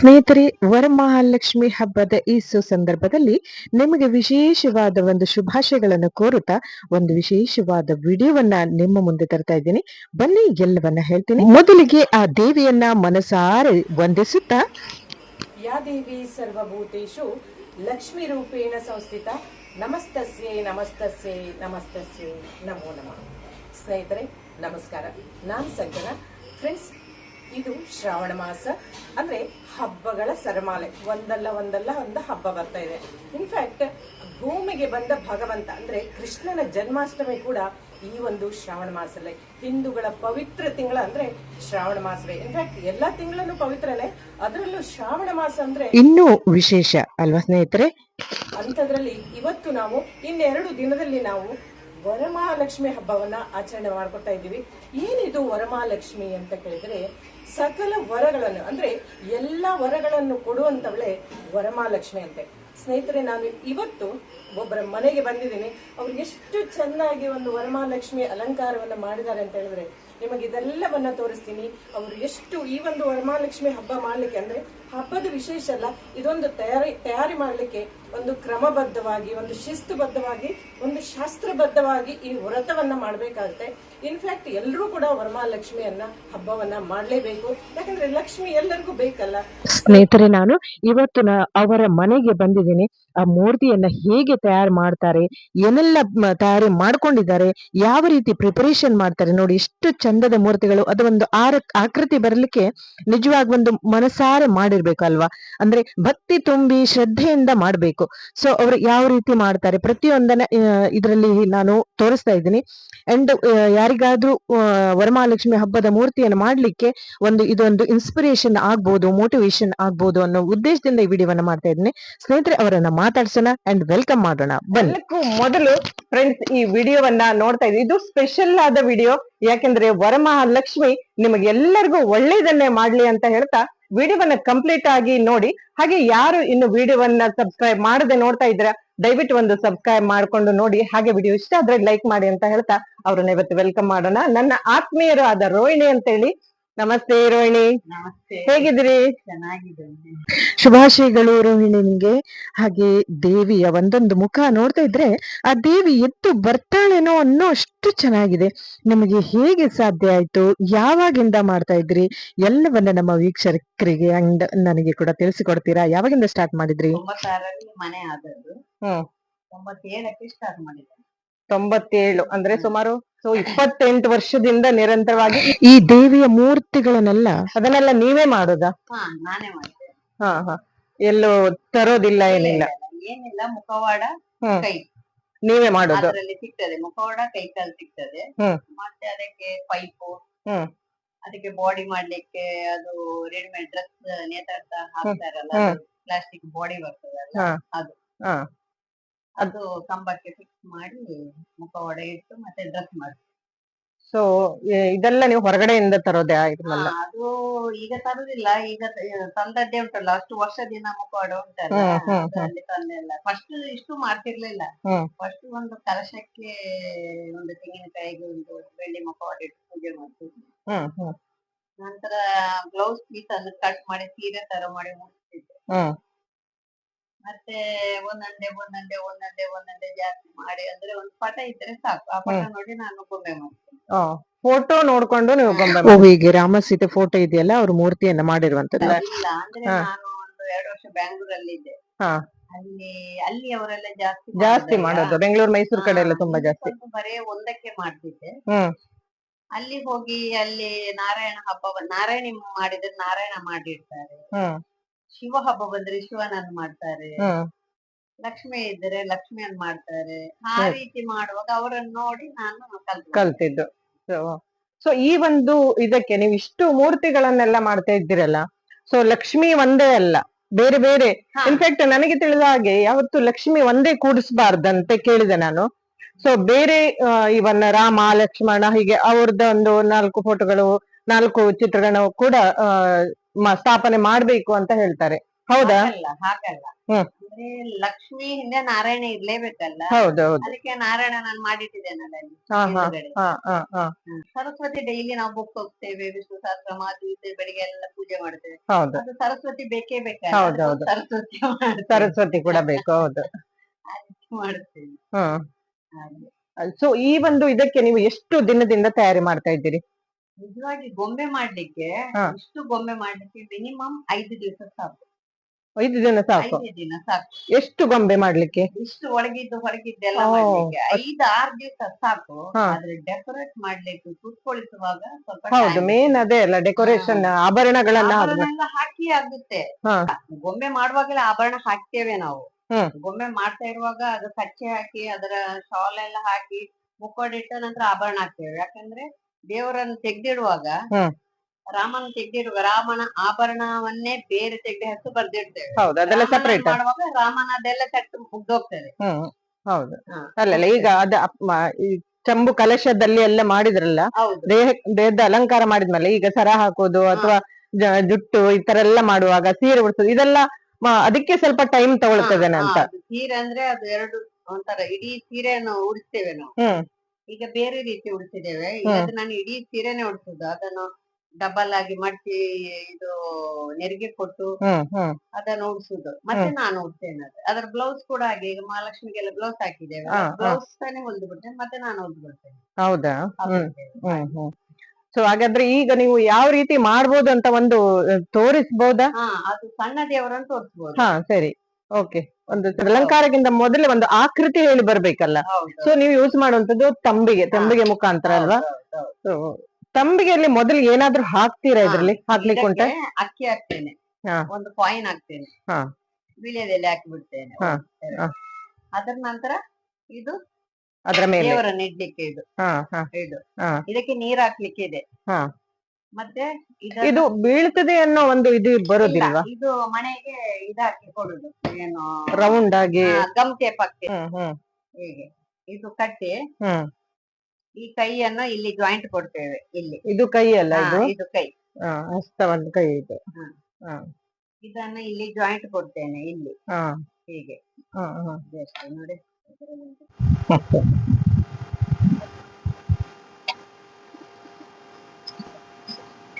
ಸ್ನೇಹಿತರೆ, ವರಮಹಾಲಕ್ಷ್ಮಿ ಹಬ್ಬದ ಈ ಸುಸಂದರ್ಭದಲ್ಲಿ ನಿಮಗೆ ವಿಶೇಷವಾದ ಒಂದು ಶುಭಾಶಯಗಳನ್ನು ಕೋರುತ್ತಾ ಒಂದು ವಿಶೇಷವಾದ ವಿಡಿಯೋವನ್ನ ನಿಮ್ಮ ಮುಂದೆ ತರ್ತಾ ಇದ್ದೀನಿ. ಬನ್ನಿ, ಎಲ್ಲವನ್ನ ಹೇಳ್ತೀನಿ. ಮೊದಲಿಗೆ ಆ ದೇವಿಯನ್ನ ಮನಸಾರೆ ವಂದಿಸುತ್ತಾ. ಯಾ ದೇವಿ ಸರ್ವಭೂತೇಶು, ಲಕ್ಷ್ಮಿ ರೂಪೇಣ ಸಂಸ್ಥಿತ, ನಮಸ್ತಸ್ಯೆ ನಮಸ್ತಸ್ಯೆ ನಮಸ್ತಸ್ಯೆ, ನಮೋ ನಮಃ. ಸ್ನೇಹಿತರೆ, ನಮಸ್ಕಾರ. ನಾನು ಸಂಜನಾ. ಫ್ರೆಂಡ್ಸ್ ಇದು ಶ್ರಾವಣ ಮಾಸ. ಅಂದ್ರೆ ಹಬ್ಬಗಳ ಸರಮಾಲೆ. ಒಂದಲ್ಲ ಒಂದಲ್ಲ ಒಂದು ಹಬ್ಬ ಬರ್ತಾ ಇದೆ. ಇನ್ಫ್ಯಾಕ್ಟ್ ಭೂಮಿಗೆ ಬಂದ ಭಗವಂತ ಅಂದ್ರೆ ಕೃಷ್ಣನ ಜನ್ಮಾಷ್ಟಮಿ ಕೂಡ ಈ ಒಂದು ಶ್ರಾವಣ ಮಾಸಲ್ಲೇ ಹಿಂದೂಗಳ ಪವಿತ್ರ ತಿಂಗಳ ಅಂದ್ರೆ ಶ್ರಾವಣ ಮಾಸವೇ. ಇನ್ಫ್ಯಾಕ್ಟ್ ಎಲ್ಲಾ ತಿಂಗಳಲ್ಲೂ ಪವಿತ್ರನೇ. ಅದರಲ್ಲೂ ಶ್ರಾವಣ ಮಾಸ ಅಂದ್ರೆ ಇನ್ನೂ ವಿಶೇಷ ಅಲ್ವಾ ಸ್ನೇಹಿತರೆ? ಅಂತದ್ರಲ್ಲಿ ಇವತ್ತು ನಾವು ಇನ್ನೆರಡು ದಿನದಲ್ಲಿ ನಾವು ವರಮಹಾಲಕ್ಷ್ಮಿ ಹಬ್ಬವನ್ನ ಆಚರಣೆ ಮಾಡ್ಕೊತಾ ಇದ್ದೀವಿ. ಏನಿದು ವರಮಹಾಲಕ್ಷ್ಮಿ ಅಂತ ಕೇಳಿದ್ರೆ ಸಕಲ ವರಗಳನ್ನು, ಅಂದ್ರೆ ಎಲ್ಲ ವರಗಳನ್ನು ಕೊಡುವಂತವಳೆ ವರಮಹಾಲಕ್ಷ್ಮಿ ಅಂತೆ. ಸ್ನೇಹಿತರೆ, ನಾನು ಇವತ್ತು ಒಬ್ಬರ ಮನೆಗೆ ಬಂದಿದ್ದೀನಿ. ಅವ್ರು ಎಷ್ಟು ಚೆನ್ನಾಗಿ ಒಂದು ವರಮಹಾಲಕ್ಷ್ಮಿ ಅಲಂಕಾರವನ್ನು ಮಾಡಿದ್ದಾರೆ ಅಂತ ಹೇಳಿದ್ರೆ ನಿಮಗೆ ಇದೆಲ್ಲವನ್ನ ತೋರಿಸ್ತೀನಿ. ಅವರು ಎಷ್ಟು ಈ ಒಂದು ವರಮಹಾಲಕ್ಷ್ಮಿ ಹಬ್ಬ ಮಾಡ್ಲಿಕ್ಕೆ ಅಂದ್ರೆ ಹಬ್ಬದ ವಿಶೇಷ ಅಲ್ಲ, ಇದೊಂದು ತಯಾರಿ ತಯಾರಿ ಮಾಡಲಿಕ್ಕೆ ಒಂದು ಕ್ರಮಬದ್ಧವಾಗಿ, ಒಂದು ಶಿಸ್ತುಬದ್ಧವಾಗಿ, ಒಂದು ಶಾಸ್ತ್ರಬದ್ಧವಾಗಿ ಈ ವ್ರತವನ್ನ ಮಾಡಬೇಕಾಗುತ್ತೆ. ಇನ್ಫ್ಯಾಕ್ಟ್ ಎಲ್ಲರೂ ಕೂಡ ವರಮಹಾಲಕ್ಷ್ಮಿಯನ್ನ ಹಬ್ಬವನ್ನ ಮಾಡಲೇಬೇಕು. ಯಾಕಂದ್ರೆ ಲಕ್ಷ್ಮಿ ಎಲ್ಲರಿಗೂ ಬೇಕಲ್ಲ. ಸ್ನೇಹಿತರೆ, ನಾನು ಇವತ್ತು ಅವರ ಮನೆಗೆ ಬಂದಿದ್ದೀನಿ. ಆ ಮೂರ್ತಿಯನ್ನ ಹೇಗೆ ತಯಾರು ಮಾಡ್ತಾರೆ, ಏನೆಲ್ಲ ತಯಾರಿ ಮಾಡ್ಕೊಂಡಿದ್ದಾರೆ, ಯಾವ ರೀತಿ ಪ್ರಿಪರೇಷನ್ ಮಾಡ್ತಾರೆ ನೋಡಿ ಎಷ್ಟು ಚಂದದ ಮೂರ್ತಿಗಳು, ಅದು ಒಂದು ಆರ ಆಕೃತಿ ಬರಲಿಕ್ಕೆ ನಿಜವಾಗಿ ಒಂದು ಮನಸಾರೆ ಮಾಡಿರ್ಬೇಕು ಅಲ್ವಾ ಅಂದ್ರೆ ಭಕ್ತಿ ತುಂಬಿ ಶ್ರದ್ಧೆಯಿಂದ ಮಾಡ್ಬೇಕು. ಸೊ ಅವರು ಯಾವ ರೀತಿ ಮಾಡ್ತಾರೆ? ಪ್ರತಿಯೊಂದನ್ನ ಇದರಲ್ಲಿ ನಾನು ತೋರಿಸ್ತಾ ಇದ್ದೀನಿ. ಅಂಡ್ ಯಾರಿಗಾದ್ರೂ ವರಮಹಾಲಕ್ಷ್ಮಿ ಹಬ್ಬದ ಮೂರ್ತಿಯನ್ನು ಮಾಡ್ಲಿಕ್ಕೆ ಒಂದು, ಇದೊಂದು ಇನ್ಸ್ಪಿರೇಷನ್ ಆಗ್ಬೋದು ಮೋಟಿವೇಶನ್ ಆಗ್ಬೋದು ಅನ್ನೋ ಉದ್ದೇಶದಿಂದ ಈ ವಿಡಿಯೋವನ್ನ ಮಾಡ್ತಾ ಇದ್ದೀನಿ. ಸ್ನೇಹಿತರೆ, ಅವರನ್ನ ಮಾತಾಡ್ಸೋಣ ಅಂಡ್ ವೆಲ್ಕಮ್ ಮಾಡೋಣ. ಬನ್ನಿ. ಮೊದಲು ಫ್ರೆಂಡ್ಸ್ ಈ ವಿಡಿಯೋವನ್ನ ನೋಡ್ತಾ ಇದ್ದೀವಿ ಇದು ಸ್ಪೆಷಲ್ ಆದ ವಿಡಿಯೋ. ಯಾಕೆಂದ್ರೆ ವರಮಹಾಲಕ್ಷ್ಮಿ ನಿಮಗೆಲ್ಲರಿಗೂ ಒಳ್ಳೇದನ್ನೇ ಮಾಡ್ಲಿ ಅಂತ ಹೇಳ್ತಾ ವಿಡಿಯೋವನ್ನ ಕಂಪ್ಲೀಟ್ ಆಗಿ ನೋಡಿ. ಹಾಗೆ ಯಾರು ಇನ್ನು ವಿಡಿಯೋವನ್ನ ಸಬ್ಸ್ಕ್ರೈಬ್ ಮಾಡದೆ ನೋಡ್ತಾ ಇದ್ರ ದಯವಿಟ್ಟು ಒಂದು ಸಬ್ಸ್ಕ್ರೈಬ್ ಮಾಡ್ಕೊಂಡು ನೋಡಿ. ಹಾಗೆ ವಿಡಿಯೋ ಇಷ್ಟ ಆದ್ರೆ ಲೈಕ್ ಮಾಡಿ ಅಂತ ಹೇಳ್ತಾ, ಅವ್ರನ್ನ ಇವತ್ತು ವೆಲ್ಕಮ್ ಮಾಡೋಣ. ನನ್ನ ಆತ್ಮೀಯರು ಆದ ರೋಹಿಣಿ ಅಂತ ಹೇಳಿ ನಮಸ್ತೆ ರೋಹಿಣಿ. ಹೇಗಿದ್ರಿ ಶುಭಾಶಯಗಳು ರೋಹಿಣಿ ನಿಮ್ಗೆ. ಹಾಗೆ ದೇವಿಯ ಒಂದೊಂದು ಮುಖ ನೋಡ್ತಾ ಇದ್ರೆ ಆ ದೇವಿ ಎದ್ದು ಬರ್ತಾಳೇನೋ ಅನ್ನೋ ಅಷ್ಟು ಚೆನ್ನಾಗಿದೆ. ನಿಮಗೆ ಹೇಗೆ ಸಾಧ್ಯ ಆಯ್ತು? ಯಾವಾಗಿಂದ ಮಾಡ್ತಾ ಇದ್ರಿ? ಎಲ್ಲವನ್ನ ನಮ್ಮ ವೀಕ್ಷಕರಿಗೆ ಅಂಡ್ ನನಗೆ ಕೂಡ ತಿಳಿಸಿಕೊಡ್ತೀರಾ? ಯಾವಾಗಿಂದ ಸ್ಟಾರ್ಟ್ ಮಾಡಿದ್ರಿ? ಮನೆ ಆದದ್ದು. ಹ್ಮ್. ತೊಂಬತ್ತೇಳಕ್ಕೆ ಸ್ಟಾರ್ಟ್ ಮಾಡಿದ್ದೇನೆ ತೊಂಬತ್ತೇಳು ಅಂದ್ರೆ ಸುಮಾರು ಸೊ ಇಪ್ಪತ್ತೆಂಟು ವರ್ಷದಿಂದ ನಿರಂತರವಾಗಿ ಈ ದೇವಿಯ ಮೂರ್ತಿಗಳನ್ನೆಲ್ಲ ಅದನ್ನೆಲ್ಲ ನೀವೇ ಮಾಡುದ? ಹಾ ನಾನೇ ಹಾ ಹಾ. ಎಲ್ಲೂ ತರೋದಿಲ್ಲ ಏನಿಲ್ಲ? ಏನಿಲ್ಲ ಮುಖವಾಡ ಹ್ಮ್. ಕೈ. ನೀವೇ ಮಾಡೋದು? ಅದರಲ್ಲಿ ಸಿಗ್ತದೆ ಮುಖವಾಡ ಕೈ ಕಾಲು ಸಿಗ್ತದೆ. ಹ್ಮ್. ಮತ್ತೆ ಅದಕ್ಕೆ ಪೈಪು. ಹ್ಮ್. ಅದಕ್ಕೆ ಬಾಡಿ ಮಾಡ್ಲಿಕ್ಕೆ ಅದು ರೆಡಿಮೇಡ್ ಡ್ರೆಸ್ ನೇತಾಡ್ತಾ ಹಾಕ್ತಾರಲ್ಲ ಹ್ಮ್. ಪ್ಲಾಸ್ಟಿಕ್ ಬಾಡಿ ಬರ್ತದಲ್ಲ ಹಾ. ಅದು. ಹಾ. ಅದು ಕಂಬಕ್ಕೆ ಫಿಕ್ಸ್ ಮಾಡಿ ಮುಖವಾಡ ಇಟ್ಟು ಮತ್ತೆ ಡ್ರೆಸ್ ಮಾಡಿ ಸೊ ಇದೆಲ್ಲ ನೀವು ಹೊರಗಡೆಯಿಂದ ತರೋದೇ ಹಾ, ಅದು ಈಗ ತರುದಿಲ್ಲ. ಈಗ ತಂದದ್ದೇ ಉಂಟಲ್ಲ ಅಷ್ಟು ವರ್ಷದಿಂದ ಮುಖವಾಡ ಉಂಟಲ್ಲ. ಹ್ಮ್, ಹ್ಮ್, ಅದರಲ್ಲಿ ತಂದೆಲ್ಲ ಫಸ್ಟ್ ಇಷ್ಟು ಮಾಡ್ತಿರ್ಲಿಲ್ಲ. ಫಸ್ಟ್ ಒಂದು ಕಲಶಕ್ಕೆ ಒಂದು ತೆಂಗಿನಕಾಯಿಗೆ ಒಂದು ಬೆಳ್ಳಿ ಮುಖವಾಡ ಇಟ್ಟು ಪೂಜೆ ಮಾಡ್ತಿದ್ವಿ. ನಂತರ ಬ್ಲೌಸ್ ಪೀಸ್ ಅನ್ನು ಕಟ್ ಮಾಡಿ ಸೀರೆ ತರ ಮಾಡಿ ಮುಗಿಸ್ತಿದ್ದೆ ಮತ್ತೆ ಒಂದೊಂದೇ ಒಂದೊಂದೇ ಒಂದೊಂದೇ ಒಂದೊಂದೇ ಜಾಸ್ತಿ ಮಾಡಿ ಅಂದ್ರೆ ಒಂದು ಪಟ ಇದ್ರೆ ಸಾಕು. ಆ ಪಟ ನೋಡಿ ನಾನು ಗೊಂಬೆ ಮಾಡ್ತೇನೆ. ಫೋಟೋ ನೋಡ್ಕೊಂಡು ನೀವು ಗೊಂಬೆ ಓ ಹೀಗೆ ರಾಮ ಸೀತೆ ಫೋಟೋ ಇದೆಯಲ್ಲ ಅವ್ರ ಮೂರ್ತಿಯನ್ನ ಮಾಡಿರುವಂತದ್ದು? ಇಲ್ಲ ಅಂದ್ರೆ ನಾನು ಒಂದು ಎರಡು ವರ್ಷ ಬ್ಯಾಂಗ್ಳೂರಲ್ಲಿ ಇದ್ದೆ ಹಾ. ಅಲ್ಲಿ ಅಲ್ಲಿ ಅವರೆಲ್ಲ ಜಾಸ್ತಿ ಜಾಸ್ತಿ ಮಾಡೋದು ಬೆಂಗಳೂರು ಮೈಸೂರು ಕಡೆ ಎಲ್ಲ ತುಂಬಾ ಜಾಸ್ತಿ. ಬರೇ ಒಂದಕ್ಕೆ ಮಾಡ್ತಿದ್ದೆ. ಹ್ಮ್. ಅಲ್ಲಿ ಹೋಗಿ ಅಲ್ಲಿ ನಾರಾಯಣ ಹಬ್ಬ ನಾರಾಯಣಿ ಮಾಡಿದ್ರೆ ನಾರಾಯಣ ಮಾಡಿರ್ತಾರೆ ಹ್ಮ್. ಶಿವ ಹಬ್ಬ ಬಂದ್ರೆ ಶಿವನನ್ನು ಮಾಡ್ತಾರೆ. ಲಕ್ಷ್ಮಿ ಇದ್ರೆ ಲಕ್ಷ್ಮಿಯನ್ನ ಮಾಡ್ತಾರೆ. ಆ ರೀತಿ ಮಾಡುವಾಗ ಅವರನ್ನು ನೋಡಿ ನಾನು ಕಲ್ತಿದ್ದು. ಸೊ ಈ ಒಂದು ಇದಕ್ಕೆ ನೀವು ಇಷ್ಟು ಮೂರ್ತಿಗಳನ್ನೆಲ್ಲ ಮಾಡ್ತಾ ಇದ್ದೀರಲ್ಲ ಸೊ ಲಕ್ಷ್ಮಿ ಒಂದೇ ಅಲ್ಲ ಬೇರೆ ಬೇರೆ. ಇನ್ಫ್ಯಾಕ್ಟ್ ನನಗೆ ತಿಳಿದ ಹಾಗೆ ಯಾವತ್ತು ಲಕ್ಷ್ಮಿ ಒಂದೇ ಕೂಡಿಸಬಾರ್ದಂತೆ ಕೇಳಿದೆ ನಾನು. ಸೊ ಬೇರೆ ಇವನ್ನ ರಾಮ ಲಕ್ಷ್ಮಣ ಹೀಗೆ ಅವ್ರದ್ದು ಒಂದು ನಾಲ್ಕು ಫೋಟೋಗಳು ನಾಲ್ಕು ಚಿತ್ರಗಳು ಕೂಡ ಸ್ಥಾಪನೆ ಮಾಡ್ಬೇಕು ಅಂತ ಹೇಳ್ತಾರೆ ಹೌದಾ ಹಾಗಲ್ಲ ಹಾಗಲ್ಲ ಹ್ಮ್. ಅಂದ್ರೆ ಲಕ್ಷ್ಮಿ ಹಿಂದೆ ನಾರಾಯಣ ಇರ್ಲೇಬೇಕಲ್ಲ ಹೌದು ಹೌದು ಅದಕ್ಕೆ ನಾರಾಯಣ ನಾನು ಮಾಡಿಟ್ಟಿದ್ದೇನಲ್ಲ ಅಲ್ಲಿ ಹಾ ಹಾ ಹಿಂದುಗಡೆ. ಹಾ ಹಾ ಹಾ ಹ್ಮ್. ಸರಸ್ವತಿ ಡೈಲಿ ನಾವು ಬುಕ್ ಹೋಗ್ತೇವೆ ವಿಷ್ಣು ಸಹಸ್ರ ಮಾತು ಬೆಳಿಗ್ಗೆ ಎಲ್ಲ ಪೂಜೆ ಮಾಡ್ತೇವೆ ಹೌದು ಅದು ಸರಸ್ವತಿ ಬೇಕೇ ಬೇಕಲ್ಲ ಹೌದು, ಅದಕ್ಕೊಂದು ಹೌದು. ಸರಸ್ವತಿ ಮಾಡ್ತೇವೆ. ಸರಸ್ವತಿ ಕೂಡ ಬೇಕು ಹೌದು ಮಾಡ್ತೇವೆ ಹ್ಮ್ ಹಾಗೆ. ಸೊ ಈ ಒಂದು ಇದಕ್ಕೆ ನೀವು ಎಷ್ಟು ದಿನದಿಂದ ತಯಾರಿ ಮಾಡ್ತಾ ಇದ್ದೀರಿ ನಿಜವಾಗಿ ಗೊಂಬೆ ಮಾಡ್ಲಿಕ್ಕೆ ಹಾ. ಇಷ್ಟು ಗೊಂಬೆ ಮಾಡ್ಲಿಕ್ಕೆ ಮಿನಿಮಮ್ ಐದು ದಿವಸ ಸಾಕು ಐದು ದಿನ ಸಾಕು ಐದು ದಿನ ಸಾಕು ಎಷ್ಟು ಗೊಂಬೆ ಮಾಡ್ಲಿಕ್ಕೆ ಇಷ್ಟು ಒಳಗಿದ್ದು ಹೊರಗಿದ್ದೆಲ್ಲ ಓ, ಮಾಡ್ಲಿಕ್ಕೆ ಐದು ಆರು ದಿವಸ ಸಾಕು ಹಾ. ಆದ್ರೆ ಡೆಕೋರೇಟ್ ಮಾಡ್ಲಿಕ್ಕೆ ಕೂತ್ಕೊಳಿಸುವಾಗ ಸ್ವಲ್ಪ ಹೌದು time ಮೇನ್ ಅದೇ ಅಲ್ಲ ಡೆಕೋರೇಷನ್ ಆಭರಣಗಳನ್ನ ಹಾಕ್ಬೇಕು. ಆಭರಣ ಹಾಕಿ ಆಗುತ್ತೆ ಹಾ. ಗೊಂಬೆ ಮಾಡುವಾಗಲೇ ಆಭರಣ ಹಾಕ್ತೇವೆ ನಾವು ಹ್ಮ್. ಗೊಂಬೆ ಮಾಡ್ತಾ ಇರುವಾಗ ಅದು ಕಚ್ಚೆ ಹಾಕಿ ಅದರ ಶಾಲ್ ಎಲ್ಲ ಹಾಕಿ ಮುಕ್ಕೋಡಿಟ್ಟ ನಂತರ ಆಭರಣ ಹಾಕ್ತೇವೆ ಯಾಕಂದ್ರೆ ದೇವರನ್ನು ತೆಗ್ದಿಡುವಾಗ. ರಾಮನ ತೆಗ್ದಿಡುವಾಗ ರಾಮನ ಆಭರಣವನ್ನೇ ಬೇರೆ ತೆಗ್ದು ಹೆಸರು ಬರ್ದಿಡ್ತೇವೆ. ಹೌದು ಅದೆಲ್ಲ ಸೆಪರೇಟ್ ಮಾಡುವಾಗ ರಾಮನ ಅದೆಲ್ಲ ತಟ್ಟು ಮುಗ್ದೋಗ್ತದೆ. ಹೌದು. ಅಲ್ಲಲ್ಲ ಈಗ ಅದ ಚಂಬು ಕಲಶದಲ್ಲಿ ಎಲ್ಲ ಮಾಡಿದ್ರಲ್ಲ ದೇಹ ದೇಹದ ಅಲಂಕಾರ ಮಾಡಿದ್ಮೇಲೆ ಈಗ ಸರ ಹಾಕೋದು ಅಥವಾ ಜುಟ್ಟು ಈ ತರ ಎಲ್ಲ ಮಾಡುವಾಗ ಸೀರೆ ಉಡ್ಸೋದು ಇದೆಲ್ಲ ಅದಕ್ಕೆ ಸ್ವಲ್ಪ ಟೈಮ್ ತಗೊಳ್ತದೆ ಅಂತ. ಸೀರೆ ಅಂದ್ರೆ ಅದು ಎರಡು ಒಂಥರ ಇಡೀ ಸೀರೆಯನ್ನು ಉಡಿಸ್ತೇವೆ ನಾವು. ಈಗ ಬೇರೆ ರೀತಿ ಉಡ್ತಿದ್ದೇವೆ ಈಗ ನಾನು ಇಡೀ ಸೀರೆನೆ ಉಡ್ಸುದು ಅದನ್ನು ಡಬಲ್ ಆಗಿ ಮಡ್ಚಿ ಇದು ನೆರಿಗೆ ಕೊಟ್ಟು ಅದನ್ನು ಉಡಿಸುದು ಮತ್ತೆ ನಾನು ಉಡ್ತೇನೆ ಅದು. ಅದರ ಬ್ಲೌಸ್ ಕೂಡ ಹಾಗೆ. ಈಗ ಮಹಾಲಕ್ಷ್ಮಿಗೆಲ್ಲ ಬ್ಲೌಸ್ ಹಾಕಿದ್ದೇವೆ. ಬ್ಲೌಸ್ ತಾನೇ ಹೊಲ್ದು ಬಿಡ್ತೇನೆ ಮತ್ತೆ ನಾನು ಹೊಲ್ದು ಬಿಡ್ತೇನೆ ಹೌದಾ? ಸೊ ಹಾಗಾದ್ರೆ ಈಗ ನೀವು ಯಾವ ರೀತಿ ಮಾಡ್ಬೋದು ಅಂತ ಒಂದು ಹಾ ಅದು ಸಣ್ಣ ದೇವರನ್ನು ತೋರಿಸ್ಬೋದು. ಹಾ ಸರಿ. ಓಕೆ ಒಂದು ಅಲಂಕಾರಕ್ಕಿಂತ ಮೊದಲೇ ಒಂದು ಆಕೃತಿ ಹೇಳಿ ಬರ್ಬೇಕಲ್ಲ. ಸೊ ನೀವು ಯೂಸ್ ಮಾಡುವಂತದ್ದು ತಂಬಿಗೆ ತಂಬಿಗೆ ಮುಖಾಂತರ ಅಲ್ವಾ. ತಂಬಿಗೆಯಲ್ಲಿ ಮೊದಲು ಏನಾದ್ರೂ ಹಾಕ್ತೀರಾ ಇದ್ರಲ್ಲಿ? ಹಾಕ್ಲಿಕ್ಕೆ ಉಂಟ? ಅಕ್ಕಿ ಹಾಕ್ತೇನೆ. ಒಂದು ಕಾಯಿನ್ ಹಾಕ್ತೇನೆ. ಹಾ. ವಿಳ್ಯದೆಲೆ ಹಾಕಿ ಬಿಡ್ತೇನೆ. ಅದರ ನಂತರ ಇದು ಅದರ ಮೇಲೆ. ದೇವರನ್ನು ಇಡ್ಲಿಕ್ಕೆ ಇದು. ಇದು. ಇದಕ್ಕೆ ನೀರ್ ಹಾಕ್ಲಿಕ್ಕೆ ಇದೆ ಹಾ. ಮತ್ತೆ ಇದು ಬೀಳ್ತದೆ ಅನ್ನೋ ಒಂದು ಇದು ಬರೋದಿಲ್ವಾ? ಇದು ಮನೆಗೆ ಇದು ಹಾಕಿ ಕೊಡುದು ಏನು ರೌಂಡ್ ಆಗಿ. ಗಮ್ ಟೇಪ್ ಹೀಗೆ ಇದು ಕಟ್ಟಿ. ಈ ಕೈಯನ್ನು ಇಲ್ಲಿ ಜಾಯಿಂಟ್ ಕೊಡ್ತೇವೆ ಇಲ್ಲಿ. ಇದು ಕೈ ಅಲ್ಲ ಇದು? ಇದು ಕೈ. ಹಾ, ಹಸ್ತ ಒಂದು ಕೈ ಇದು. ಇದನ್ನು ಇಲ್ಲಿ ಜಾಯಿಂಟ್ ಕೊಡ್ತೇನೆ ಇಲ್ಲಿ. ಹೀಗೆ. ನೋಡಿ.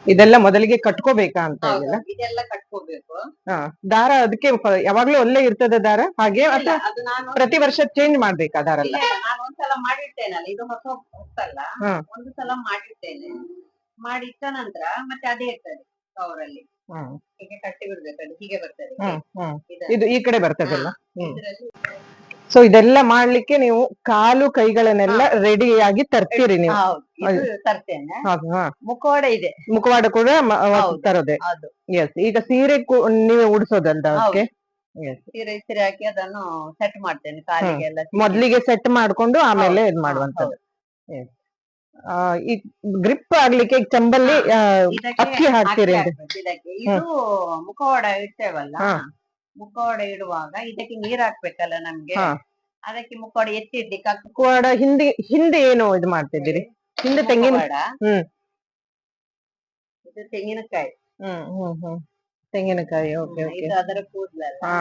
ಇದೆಲ್ಲ ಮೊದಲಿಗೆ ಕಟ್ಕೋಬೇಕಾ ಅಂತ ಇದೆಲ್ಲ ಇದೆಲ್ಲ ಕಟ್ಕೋಬೇಕು. ಹಾ ದಾರ ಅದಕ್ಕೆ ಯಾವಾಗ್ಲೂ ಒಳ್ಳೆ ಇರ್ತದೆ ದಾರ? ಹಾಗೆ ಇಲ್ಲ, ಅಥವಾ ಅದು ನಾನು ಪ್ರತಿ ವರ್ಷ ಚೇಂಜ್ ಮಾಡ್ಬೇಕಾ ದಾರ ಎಲ್ಲ ನಾನು ಒಂದ್ಸಲ ಮಾಡಿರ್ತೇನಲ್ಲ ಇದು ಹೊಸ ಹೊಸಲ್ಲ. ಒಂದು ಸಲ ಮಾಡಿರ್ತೇನೆ. ಮಾಡಿಟ್ಟ ನಂತರ ಮತ್ತೆ ಅದೇ ಇರ್ತದೆ ಕವರಲ್ಲಿ ಹ್ಮ್ ಹೀಗೆ ಕಟ್ಟಿ ಬಿಡ್ಬೇಕು ಅದು ಹೀಗೆ ಬರ್ತದೆ. ಹ್ಮ್ ಹ್ಮ್ ಇದು ಈ ಕಡೆ ಬರ್ತದಲ್ಲ? ಹ್ಮ್. ಇದ್ರಲ್ಲಿ. ಸೊ ಇದೆಲ್ಲ ಮಾಡ್ಲಿಕ್ಕೆ ನೀವು ಕಾಲು ಕೈಗಳನ್ನೆಲ್ಲ ರೆಡಿಯಾಗಿ ತರ್ತೀರಿ ನೀವು. ತರ್ತೇನೆ. ಮುಖವಾಡ ಇದೆ. ಮುಖವಾಡ ಕೂಡ. ತರೋದೆ. ಎಸ್ ಈಗ ಸೀರೆ ನೀವೇ ಉಡ್ಸೋದಲ್ದ ಅದಕ್ಕೆ? ಸೀರೆ ಸೀರೆ ಹಾಕಿ ಅದನ್ನು ಸೆಟ್ ಮಾಡ್ತೇನೆ ಕಾಲಿಗೆ ಎಲ್ಲ ಸೀರೆ. ಮೊದ್ಲಿಗೆ ಸೆಟ್ ಮಾಡ್ಕೊಂಡು ಆಮೇಲೆ ಇದ್ ಮಾಡುವಂತದ್ದು ಈ ಗ್ರಿಪ್ ಆಗ್ಲಿಕ್ಕೆ ಚಂಬಲ್ಲಿ ಅಕ್ಕಿ ಹಾಕ್ತೀರಿ ಇದು ಮುಖವಾಡ ಇಡ್ತೇವಲ್ಲ. ಮುಖವಾಡ ಇಡುವಾಗ ಇದಕ್ಕೆ ನೀರ್ ಹಾಕ್ಬೇಕಲ್ಲ ನಮ್ಗೆ? ಅದಕ್ಕೆ ಮುಖವಾಡ ಎತ್ತಿಡ್ಲಿಕ್ಕೆ ಮುಖವಾಡ ಹಿಂದೆ ಹಿಂದೆ ಏನು ಇದು ಮಾಡ್ತಿದ್ದೀರಿ? ಹಿಂದೆ ತೆಂಗಿನ ಹ್ಮ್. ಇದು ತೆಂಗಿನಕಾಯಿ. ಹ್ಮ್ ಹ್ಮ್ ಹ್ಮ್. ತೆಂಗಿನಕಾಯಿ ಓಕೆ ಓಕೆ. ಇದು ಅದರ ಕೂದಲಲ್ಲ. ಹಾ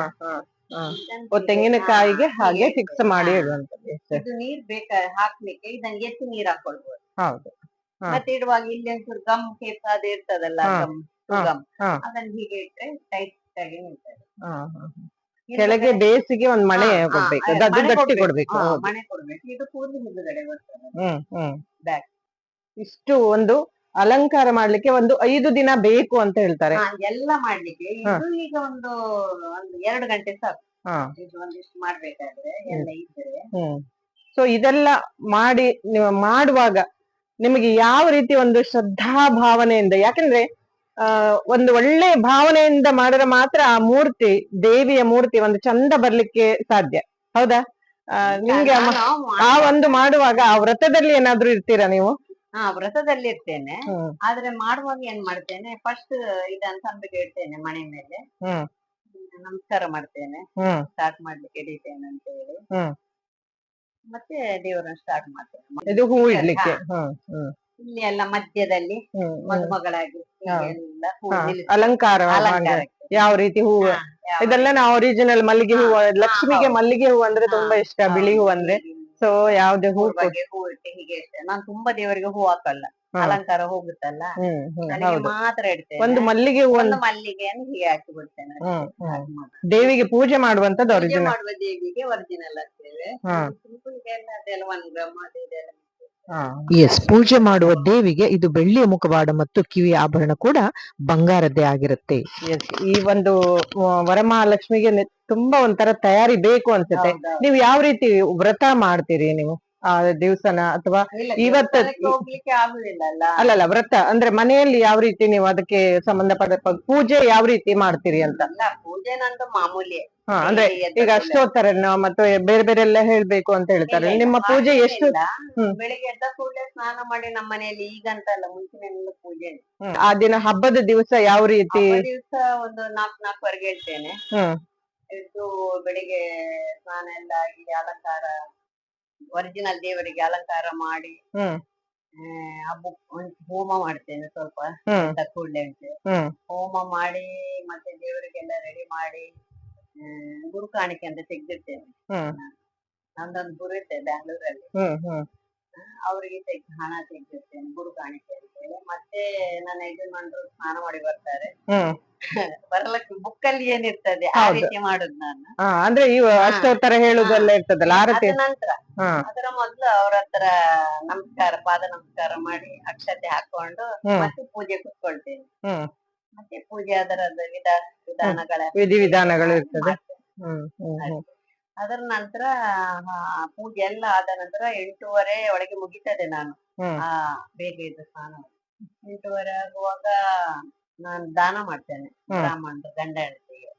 ಹಾ ತೆಂಗಿನಕಾಯಿಗೆ ಹಾಗೆ ಫಿಕ್ಸ್ ಮಾಡಿ. ಇಡುವಂತದ್ದು. ಇದು ನೀರ್ ಬೇಕ ಹಾಕ್ಲಿಕ್ಕೆ? ಇದನ್ನ ಎತ್ತಿ ನೀರ್ ಹಾಕೊಳ್ಬೋದು. ಹೌದು. ಮತ್ತೆ ಇಡುವಾಗ ಇಲ್ಲಿ ಒಂಚೂರು ಗಮ್ ಕೇಪ್ ಅದು ಇರ್ತದಲ್ಲ ಗಮ್ ಗಮ್ ಅದನ್ನ ಹೀಗೆ ಇಟ್ರೆ ಟೈಟ್ ಆಗಿ ನಿಲ್ತದೆ ಹಾ, ಹಾ. ಕೆಳಗೆ ಬೇಸಿಗೆ ಒಂದ್ ಮಳೆ ಕೊಡ್ಬೇಕು. ಅದು ಗಟ್ಟಿ ಕೊಡ್ಬೇಕು. ಕೊಡ್ಬೇಕು. ಹೌದು. ಮಣೆ ಕೊಡ್ಬೇಕು. ಇದು ಕೂದಲು ಹಿಂದುಗಡೆ ಬರ್ತದೆ ಹ್ಮ್ ಹ್ಮ್. Back. ಇಷ್ಟು ಒಂದು ಅಲಂಕಾರ ಮಾಡ್ಲಿಕ್ಕೆ ಒಂದು ಐದು ದಿನ ಬೇಕು ಅಂತ ಹೇಳ್ತಾರೆ. ಹಾ, ಎಲ್ಲ ಮಾಡ್ಲಿಕ್ಕೆ. ಹಾ. ಇದು ಈಗ ಒಂದು ಒಂದು ಎರಡು ಗಂಟೆ ಸಾಕು. ಹಾ. ಇದು ಒಂದಿಷ್ಟು ಮಾಡ್ಬೇಕಾದ್ರೆ ಎಲ್ಲ ಇದ್ರೆ ಹ್ಮ್. ಸೊ ಇದೆಲ್ಲ ಮಾಡಿ ನೀವು ಮಾಡುವಾಗ ನಿಮಗೆ ಯಾವ ರೀತಿ ಒಂದು ಶ್ರದ್ಧಾ ಭಾವನೆಯಿಂದ ಯಾಕಂದ್ರೆ ಆ ಒಂದು ಒಳ್ಳೆ ಭಾವನೆಯಿಂದ ಮಾಡಿದ್ರೆ ಮಾತ್ರ ಆ ಮೂರ್ತಿ ದೇವಿಯ ಮೂರ್ತಿ ಒಂದು ಚಂದ ಬರ್ಲಿಕ್ಕೆ ಸಾಧ್ಯ. ಹೌದಾ? ಆ, ನಿಮ್ಗೆ ಆ ಒಂದು ಮಾಡುವಾಗ ಆ ವ್ರತದಲ್ಲಿ ಏನಾದ್ರೂ ಇರ್ತೀರಾ ನೀವು? ಹಾ ವ್ರತದಲ್ಲಿ ಇರ್ತೇನೆ. ಆದ್ರೆ ಮಾಡುವಾಗ ಏನ್ ಮಾಡ್ತೇನೆ ಫಸ್ಟ್ ಇದನ್ನ ತಂಬಿಗೆ ಇಡ್ತೇನೆ ಮನೆ ಮೇಲೆ. ನಮಸ್ಕಾರ ಮಾಡ್ತೇನೆ. ಸ್ಟಾರ್ಟ್ ಮಾಡ್ಲಿಕ್ಕೆ ಇಡಿತೇನೆ ಅಂತ ಹೇಳಿ. ಮತ್ತೆ ದೇವರನ್ನ ಸ್ಟಾರ್ಟ್ ಮಾಡ್ತೇನೆ. ಇದು ಹೂ ಇಡ್ಲಿಕ್ಕೆ. ಇಲ್ಲಿ ಎಲ್ಲ ಮಧ್ಯದಲ್ಲಿ ಮದುಮಗಳಾಗಿ. ಅಲಂಕಾರ ಯಾವ ರೀತಿ ಹೂವು? ಇದೆಲ್ಲ ನಾವು ಒರಿಜಿನಲ್ ಮಲ್ಲಿಗೆ ಹೂವು ಲಕ್ಷ್ಮಿಗೆ ಮಲ್ಲಿಗೆ ಹೂವು ಅಂದ್ರೆ ತುಂಬಾ ಇಷ್ಟ ಬಿಳಿ ಹೂವು ಅಂದ್ರೆ. ಸೊ ಯಾವ್ದೇ ಹೂ ಹೂ ಇಟ್ಟೆ ಹೀಗೆ ಇಷ್ಟೇ ನಾನ್ ತುಂಬಾ ದೇವರಿಗೆ ಹೂ ಹಾಕಲ್ಲ. ಅಲಂಕಾರ ಹೋಗುತ್ತಲ್ಲ? ಮಾತ್ರ ಇಡ್ತೇನೆ. ಒಂದು ಮಲ್ಲಿಗೆ ಹೂವು ಒಂದು ಅಂತ ಹೀಗೆ ಹಾಕಿ ಬಿಡ್ತೇನೆ. ದೇವಿಗೆ ಪೂಜೆ ಮಾಡುವಂತದ್ದು ಒರಿಜಿನಲ್ ಮಾಡುವ ದೇವಿಗೆ ಒರಿಜಿನಲ್ ಹಾಕ್ತೇವೆ ಅದೆಲ್ಲ ಒನ್ ಗ್ರಾಮ್ ಎಸ್ ಪೂಜೆ ಮಾಡುವ ದೇವಿಗೆ ಇದು ಬೆಳ್ಳಿಯ ಮುಖವಾಡ ಮತ್ತು ಕಿವಿ ಆಭರಣ ಕೂಡ ಬಂಗಾರದ್ದೇ ಆಗಿರುತ್ತೆ. ಈ ಒಂದು ವರಮಹಾಲಕ್ಷ್ಮಿಗೆ ತುಂಬಾ ಒಂಥರ ತಯಾರಿ ಬೇಕು ಅನ್ಸುತ್ತೆ. ನೀವು ಯಾವ ರೀತಿ ವ್ರತ ಮಾಡ್ತೀರಿ ನೀವು? ಆ ದಿವ್ಸನ ಅಥವಾ ಇವತ್ತ ಅಲ್ಲ ಅಲ್ಲಲ್ಲ ವ್ರತ ಅಂದ್ರೆ ಮನೆಯಲ್ಲಿ ಯಾವ ರೀತಿ ನೀವು ಅದಕ್ಕೆ ಸಂಬಂಧಪಟ್ಟ ಪೂಜೆ ಯಾವ ರೀತಿ ಮಾಡ್ತೀರಿ ಅಂತ? ಅಲ್ಲ ಪೂಜೆ ನಂದು ಮಾಮೂಲಿ. ಹಾ, ಅಂದ್ರೆ ಈಗ ಕೂಡ್ಲೆ. ಮತ್ತೆ ಬೇರೆ ಬೇರೆ ಎಲ್ಲ ಹೇಳ್ಬೇಕು ಅಂತ ಹೇಳ್ತಾರೆ. ನಿಮ್ಮ ಪೂಜೆ ಎಷ್ಟು. ಬೆಳಿಗ್ಗೆ ಎದ್ದ ಕೂಡಲೇ ಸ್ನಾನ ಮಾಡಿ ನಮ್ಮ ಮನೆಯಲ್ಲಿ ಈಗಂತಲ್ಲ ಮುಂಚಿನ ಪೂಜೆ ಆ ದಿನ ಹಬ್ಬದ ದಿವಸ ಯಾವ ರೀತಿ? ದಿವಸ ಒಂದು ನಾಲ್ಕು ನಾಲ್ಕುವರೆಗೆ ಹೇಳ್ತೇನೆ. ಹ್ಮ್. ಎದ್ದು ಬೆಳಿಗ್ಗೆ ಸ್ನಾನ ಎಲ್ಲ ಆಗಿ ಅಲಂಕಾರ ಒರಿಜಿನಲ್ ದೇವರಿಗೆ ಅಲಂಕಾರ ಮಾಡಿ ಹ್ಮ್. ಆ, ಹೋಮ ಮಾಡ್ತೇನೆ ಸ್ವಲ್ಪ ಕೂಡಲೇ ಉಂಟು. ಹೋಮ. ಮಾಡಿ ಮತ್ತೆ ದೇವರಿಗೆಲ್ಲ ರೆಡಿ ಮಾಡಿ ಗುರು ಕಾಣಿಕೆ ಅಂತ ತೆಗ್ದಿರ್ತೇನೆ. ನಂದೊಂದು ಗುರು ಇರ್ತೇನೆ ಬ್ಯಾಂಗ್ಳೂರಲ್ಲಿ ಅವರಿಗೆ ಹಣ ತೆಗ್ದಿರ್ತೇನೆ ಗುರು ಕಾಣಿಕೆ ಅಂತೇಳಿ ಮತ್ತೆ ನನ್ನ ಯಜಮಾನರು ಸ್ನಾನ ಮಾಡಿ ಬರ್ತಾರೆ. ಹ್ಮ್. ಬರಲಕ್ಕೆ ಬುಕ್ ಅಲ್ಲಿ ಏನಿರ್ತದೆ ಆ ಹೌದು. ರೀತಿ ಮಾಡುದು ನಾನು. ಹಾ ಅಂದ್ರೆ ಇವ ಅಷ್ಟೋತ್ತರ ಹೇಳುದೆಲ್ಲ ಇರ್ತದಲ್ಲ ಆರತಿ ನಂತರ. ಹಾ. ಅದರ ಮೊದ್ಲು ಅವ್ರ ಹತ್ರ ನಮಸ್ಕಾರ ಪಾದ ನಮಸ್ಕಾರ ಮಾಡಿ ಅಕ್ಷತೆ ಹಾಕೊಂಡು ಹ್ಮ್. ಮತ್ತೆ ಪೂಜೆ ಕುತ್ಕೊಳ್ತೇನೆ. ಹ್ಮ್. ಮತ್ತೆ ಪೂಜೆ ಅದರದ ವಿಧ ವಿಧಾನಗಳ ವಿಧಿವಿಧಾನಗಳು ಇರ್ತದೆ. ಹ್ಮ್ ಹ್ಮ್ ಹ್ಮ್. ಅದರ ನಂತರ ಪೂಜೆ ಎಲ್ಲ ಆದ ನಂತರ ಎಂಟೂವರೆ ಒಳಗೆ ಮುಗಿತದೆ ನಾನು. ಆ ಬೇಗ ಇದ್ದ ಸ್ನಾನ ಎಂಟೂವರೆ ಆಗುವಾಗ ನಾನು ದಾನ ಮಾಡ್ತೇನೆ ಬ್ರಾಹ್ಮಣ ಬ್ರಾಹ್ಮಣರು ಗಂಡ ಹೆಂಡತಿಗೆ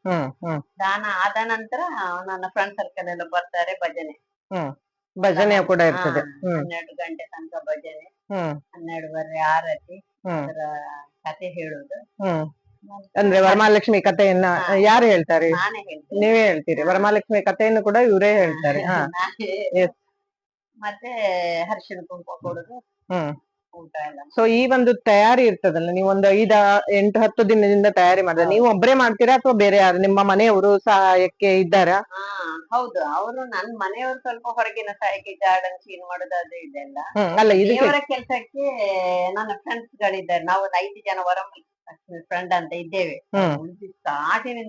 ದಾನ ಆದ ನಂತರ ನನ್ನ ಫ್ರೆಂಡ್ ಸರ್ಕಲ್ ಎಲ್ಲ ಬರ್ತಾರೆ ಭಜನೆ. ಭಜನೆ ಕೂಡ ಇರ್ತದೆ. ಹನ್ನೆರಡು ಗಂಟೆ ತನಕ ಭಜನೆ. ಹನ್ನೆರಡುವರೆ ಆರತಿ. ಅದರ ಕತೆ ಹೇಳುದು ಅಂದ್ರೆ ವರಮಹಾಲಕ್ಷ್ಮಿ ಕಥೆಯನ್ನ. ಯಾರು ಹೇಳ್ತಾರೆ? ನೀವೇ ಹೇಳ್ತೀರಿ. ವರಮಹಾಲಕ್ಷ್ಮಿ ಕಥೆಯನ್ನು ಕೂಡ ಇವರೇ ಹೇಳ್ತಾರೆ. ಹಾ. ಮತ್ತೆ ಅರಿಶಿಣ ಕುಂಕುಮ ಕೊಡುದು. ಹ್ಮ್. ಊಟ ಎಲ್ಲ. ಸೊ ಈ ಒಂದು ತಯಾರಿ ಇರ್ತದಲ್ಲ ನೀವು ಒಂದು ಐದ ಎಂಟು ಹತ್ತು ದಿನದಿಂದ ತಯಾರಿ ಮಾಡಿದ್ರೆ ನೀವು ಒಬ್ಬರೇ ಮಾಡ್ತೀರಾ ಅಥವಾ ಬೇರೆ ಯಾರು? ನಿಮ್ಮ ಮನೆಯವರು ಸಹಾಯಕ್ಕೆ ಇದ್ದಾರಾ? ಹಾ ಹೌದು. ಅವರು ನನ್ ಮನೆಯವರು ಸ್ವಲ್ಪ ಹೊರಗಿನ ಸಹಾಯಕ್ಕೆ ಗಾರ್ಡನ್ ಕ್ಲೀನ್ ಮಾಡೋದು ಅದು ಇದೆಲ್ಲ ಹ್ಮ್ ಅಲ್ಲ ಇದಕ್ಕೆ ದೇವರ ಕೆಲಸಕ್ಕೆ ನನ್ನ ಫ್ರೆಂಡ್ಸ್ ಗಳಿದ್ದಾರೆ. ನಾವು ಒಂದು ಐದು ಜನ ವರ ಫ್ರೆಂಡ್ ಅಂತ ಇದ್ದೇವೆ. ಹ್ಮ್.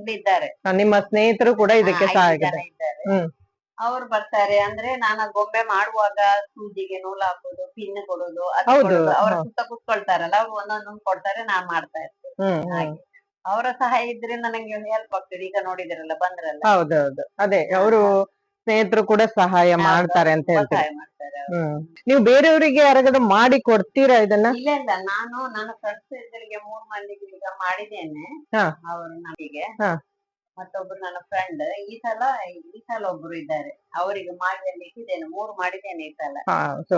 ಇದ್ದಾರೆ. ನಿಮ್ಮ ಸ್ನೇಹಿತರು ಕೂಡ ಇದಕ್ಕೆ ಐದು ಸಹಾಯ ಜನ ಇದ್ದಾರೆ. ಹ್ಮ್. ಅವ್ರು ಬರ್ತಾರೆ ಅಂದ್ರೆ ನಾನು ಗೊಂಬೆ ಮಾಡುವಾಗ ಸೂಜಿಗೆ ನೂಲ್ ಹಾಕೋದು ಪಿನ್ ಕೊಡೋದು ಅದು ಹೌದು, ಕೊಡೋದು. ಅವ್ರ ಹಾ. ಸುತ್ತ ಕೂತ್ಕೊಳ್ತಾರಲ್ಲ ಅವ್ರು ಒಂದೊಂದೊಂದು ಕೊಡ್ತಾರೆ ನಾನ್ ಮಾಡ್ತಾ ಇರ್ತೇನೆ. ಹ್ಮ್ ಹ್ಮ್. ಹಾಗೆ. ಅವರ ಸಹಾಯ ಇದ್ರೆ ನನಗೆ ಹೆಲ್ಪ್ ಆಗ್ತದೆ. ಈಗ ನೋಡಿದಿರಲ್ಲ ಬಂದ್ರಲ್ಲ. ಹೌದೌದು. ಅದೇ ಅವರು ಸ್ನೇಹಿತರು ಕೂಡ ಸಹಾಯ ಮಾಡ್ತಾರೆ ಅಂತ ಹೇಳ್ತಾರೆ. ಸಹಾಯ ಮಾಡ್ತಾರೆ. ನೀವು ಬೇರೆಯವರಿಗೆ ಯಾರಿಗಾದ್ರೂ ಮಾಡಿ ಕೊಡ್ತೀರಾ ಇದನ್ನ? ಇಲ್ಲ ಇಲ್ಲ. ನಾನು ನನ್ನ ಫ್ರೆಂಡ್ಸ್ ಇದ್ದರಿಗೆ ಮೂರ್ ಮಂದಿಗೆ ಈಗ ಮಾಡಿದ್ದೇನೆ. ಹಾ. ಅವರು ನನಗೆ ಹಾ. ಮತ್ತೊಬ್ರು ನನ್ನ ಫ್ರೆಂಡ್ ಈ ಸಲ ಈ ಸಲ ಒಬ್ರು ಇದ್ದಾರೆ. ಅವರಿಗೆ ಮಾಡಿದಲ್ಲಿ ಇಟ್ಟಿದ್ದೇನೆ. ಮೂರು ಮಾಡಿದ್ದೇನೆ ಈ ಸಲ. ಸೊ